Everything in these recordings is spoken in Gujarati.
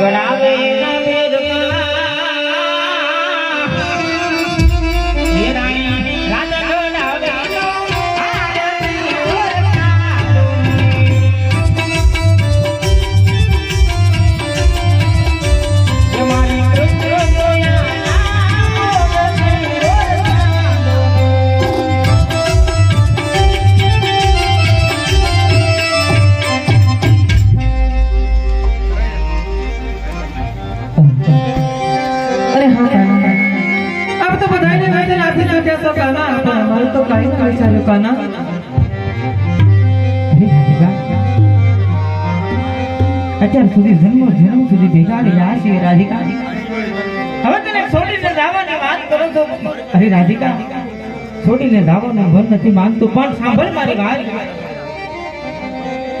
When I ના અત્યાર સુધી જન્મ જન્મ સુધી ભેગા રહ્યા છે રાધિકા હવે તને છોડીને જવાની વાત કરો છો અરે રાધિકા છોડીને ધાવાનું મન નથી માંગતું પણ સાંભળ મારી વાત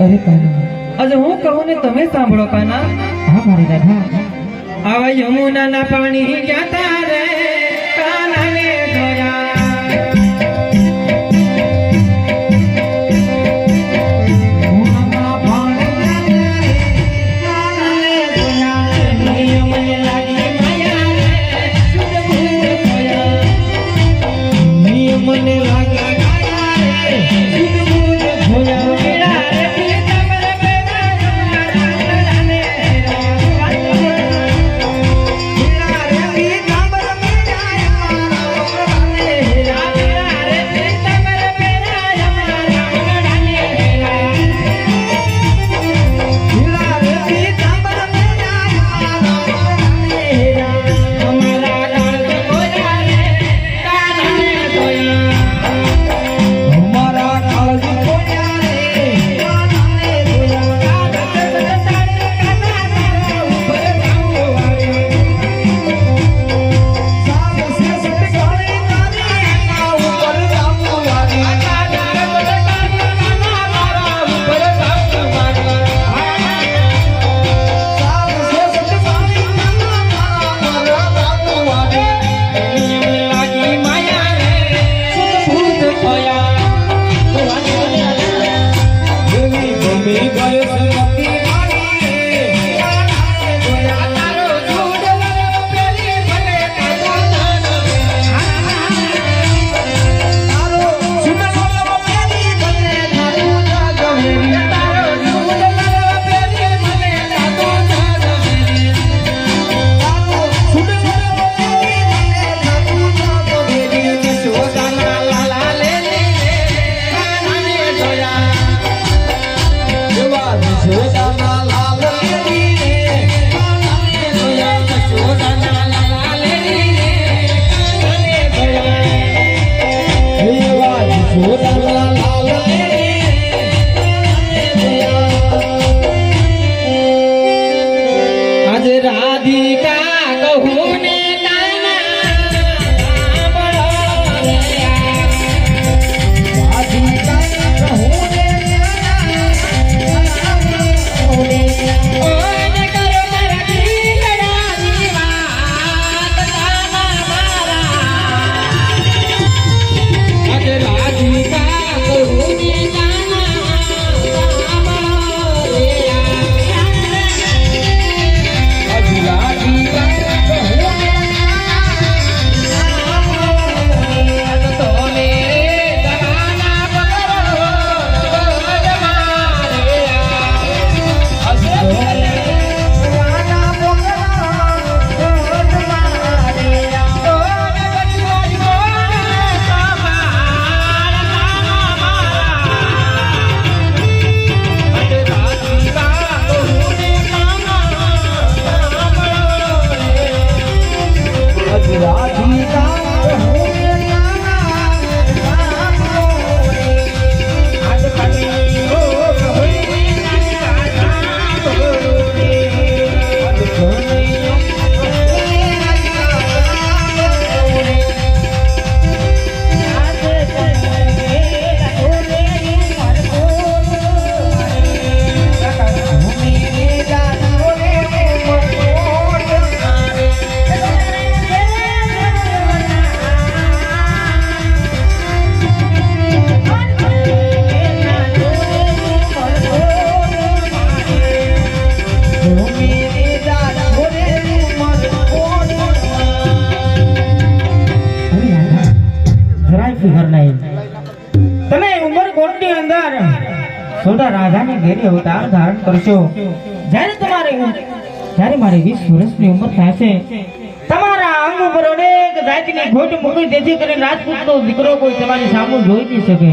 અરે કાના આજે હું કહું ને તમે સાંભળો કાના હા મારી રાધા આવા યમુનાના પાણી જાતા રે મી ગયે આજ અંદર સોડા રાજાની ઘેરી અવતાર ધારણ કરશો. જ્યારે તમારે જ્યારે મારી વીસ વર્ષની ઉંમર થશે, તમારા અંગ ઉપર અનેક જાતિની ખોટ મૂકી જેથી કરીને રાજપૂતનો દીકરો કોઈ તમારી સામે જોઈ નહીં શકે.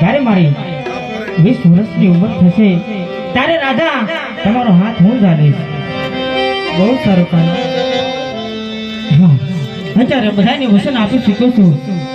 જ્યારે મારી વીસ વર્ષની ઉંમર થશે, ત્યારે રાધા તમારો હાથ હું જાણીશ બહુ સારું કામ. અત્યારે બધાને વચન આપી ચૂક્યો છું.